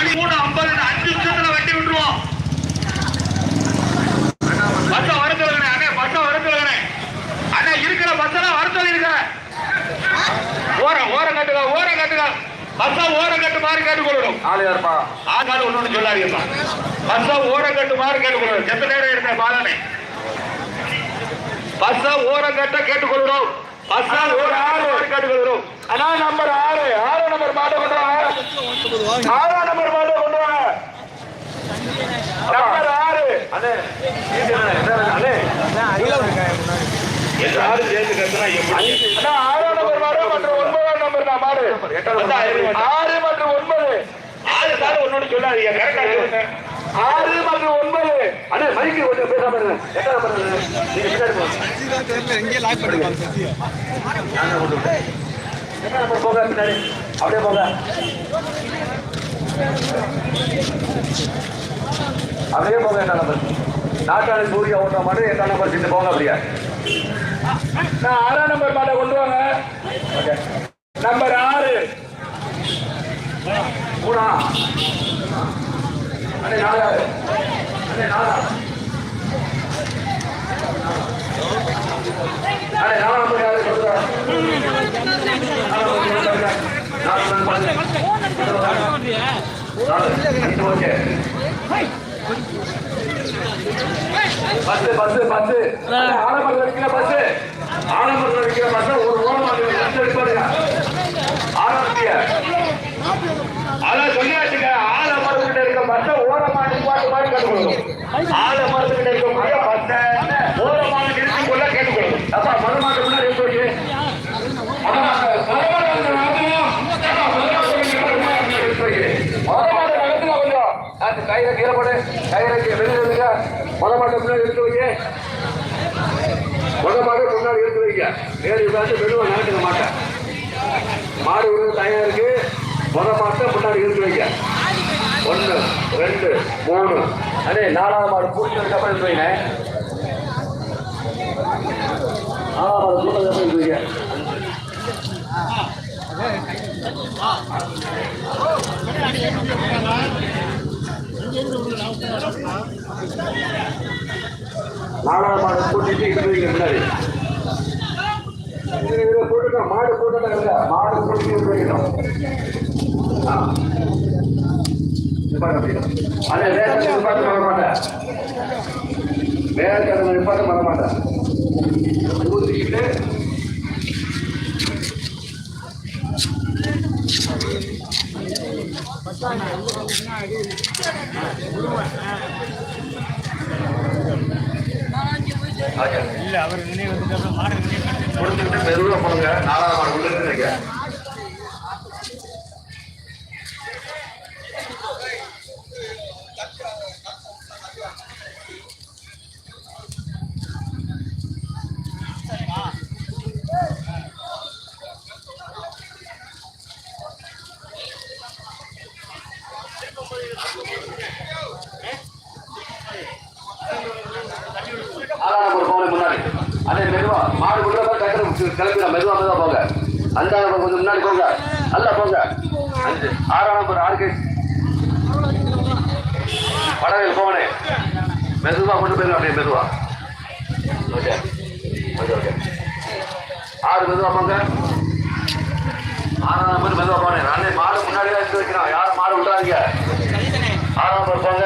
மணி மூணு ஐம்பது அஞ்சு நிமிஷத்துல வெட்டி விட்டுருவோம். பஸ்ஸ வர சொல்லுங்க அண்ணே பஸ்ஸ வர சொல்லுங்க அண்ணே இருக்கிற பஸ்ஸெல்லாம் வர சொல்லிருக்க ஓரம் ஓரம் கட்டுங்க ஓரம் கட்டுங்க. பஸ்ஸ ஓரம் கட்டு மாதிரி கேட்டுக்கொள்ளணும். ஆளுயாருப்பா ஆகாது ஒண்ணு சொல்லாதீங்கப்பா. பஸ்ஸ ஓரம் கட்டு மாதிரி கேட்டுக்கொள்ளணும். செத்த நேரம் இருக்க பாலனே பஸ்ஸ ஓரம் கட்ட கேட்டுக்கொள்ளணும். பஸ்ஸ ஓரம் கட்ட மாதிரி கேட்டுக்கொள்ளணும் அண்ணா நம்பர் ஆறு. ஆறு நம்பர் மாட்டை கொண்டு வாங்க. ஆறாம் நம்பர் மாட்டை கொண்டு வாங்க. நம்பர் ஆறு. அண்ணே அண்ணே எல்லாரும் சேர்ந்து கத்துனா எப்படி அண்ணா ஆறாம் நம்பர் மாடு மற்றும் ஒன்பதாம் நம்பர் தான் மாடு. ஆறு மற்றும் ஒன்பது. ஆளு சார் ஒன்னொன்னு சொல்லாதீங்க. கரெக்டா சொல்லுங்க. ஆறு மற்றும் ஒன்பது. அண்ணா மைக்கு கொஞ்சம் பேசாம இருங்க. நீங்க பின்னாடி போங்க. நம்பர் பின்னாடி? அப்படியே போங்க. அப்படியே போங்க என்ன நம்பர் நாட்டாளி சூரிய ஓட்டுற மாதிரி எட்டாம் நம்பர் சேர்ந்து போங்க அப்படியே. நான் ஆறாம் நம்பர் பாட்டை கொண்டு வாங்க. ஓகே. நம்பர் ஆறு. மூணா. பஸ் பஸ் பஸ் ஆலமரத்தில் இருக்கிற பஸ் ஆலமரத்தில் இருக்கிற பஸ் ஒரு ஓரமாக பஸ் எடுப்பாருங்க ஆரம்பிய அதான் சொல்லியாச்சுங்க ஆள மரத்துக்கிட்ட இருக்க பாட்டு ஓரமா நிப்பாட்டு மாதிரி கேட்டுக்கொள்ளணும் ஆள மரத்துக்கிட்ட இருக்கக்கூடிய பத்தை ஓரமாக நிறுத்தி கொள்ள கேட்டுக்கொள்ளணும் அப்பா மதமாட்டு முன்னாடி எப்படி வைக்க கையில கீழே போடு முத முன்னாடி எடுத்து வைக்க முன்னாடி எடுத்து வைக்க நடக்க மாட்டேன் மாடு இருக்கு முன்னாடி எடுத்து வைக்க ஒன்று ரெண்டு மூணு. அண்ணே நாலாவது மாடு பூச்சதுக்கு அப்புறம் எடுத்து வைங்க நாலாவது மாடு பூச்சதுக்கு அப்புறம் எடுத்து நாலாவது மாடு கூட்டிட்டு இருக்கு முன்னாடி மாடு போட்டுட்டோம் மாடு போட்டு அண்ணே, வேற நிப்பாட்டு பண்ண மாட்டேன் வேற கடமை பண்ண மாட்டேன் ஊத்திக்கிட்டு இல்ல அவர் நினைவு வந்துட்டு அப்புறம் மாடு நினைவு முடிச்சுட்டு மெதுவா போங்க. நாலாவது மாடு உள்ள ஆறாம் நம்பர் போங்க முன்னாடி அதே மெதுவா மாடு உள்ள போய் டக்குனு கிளம்பிடும் மெதுவா மெதுவா போங்க. அந்த கொஞ்சம் முன்னாடி போங்க. நல்லா போங்க. ஆறாம் நம்பர் ஆறு படவில் போகணே மெதுவா கொண்டு போயிருங்க அப்படியே மெதுவா. ஓகே. Okay okay. ஆறு மெதுவா போங்க. ஆறாம் நம்பர் மெதுவா போனேன். நானே மாடு முன்னாடியே எடுத்து வைக்கிறோம் யாரும் மாடு விட்டாதீங்க ஆறாம் நம்பர் போங்க.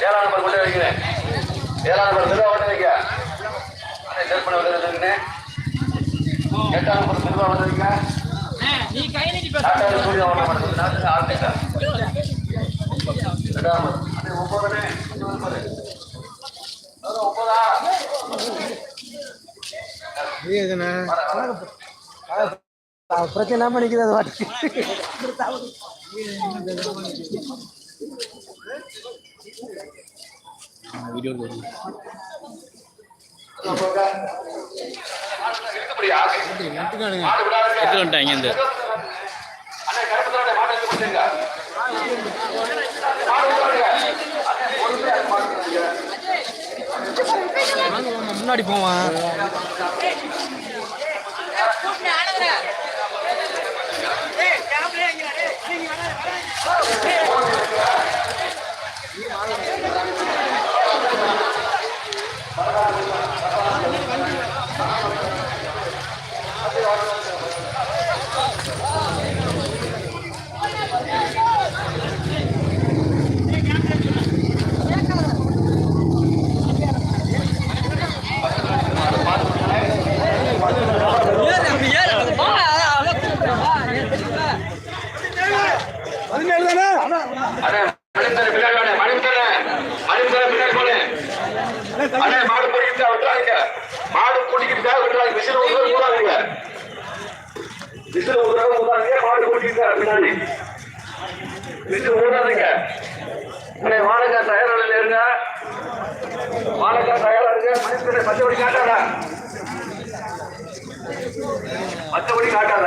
ஏழாம் நம்பர் கொண்டு வைக்கிறேன். ஏழாம் நம்பர் மெதுவா கொண்டு வைக்க செல் பண்ண வச்சுருக்கேன் எட்டாம் நம்பர் மெதுவா வைக்க நீ கை நீட்டி டாக்டர் சூர்யா ஓட மாட்டேங்குது ஒன்பதுனே ஒன்பதா வர, அது வாட்டி எடுத்து வந்துட்டாங்க இந்த முன்னாடி போவான். போனே அண்ணே மாடு பிடிக்கிட்டா விட்டுறாதீங்க. மாடு பிடிக்கிட்டா விட்டுறாங்க ஊதுறது ஊதாதீங்க விசிறு ஊதுறது ஊதாதீங்க மாடு பிடிக்கிட்டா பின்னாடி. விசிறு ஊதாதீங்க. அண்ணே வாழைக்கா தயாரில் இருங்க. வாழைக்கா தயாரா இருங்க. மணித்தனை பச்சைப்படி காட்டாத. பச்சைப்படி காட்டாத.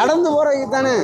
நடந்து போறதுக்கு தானே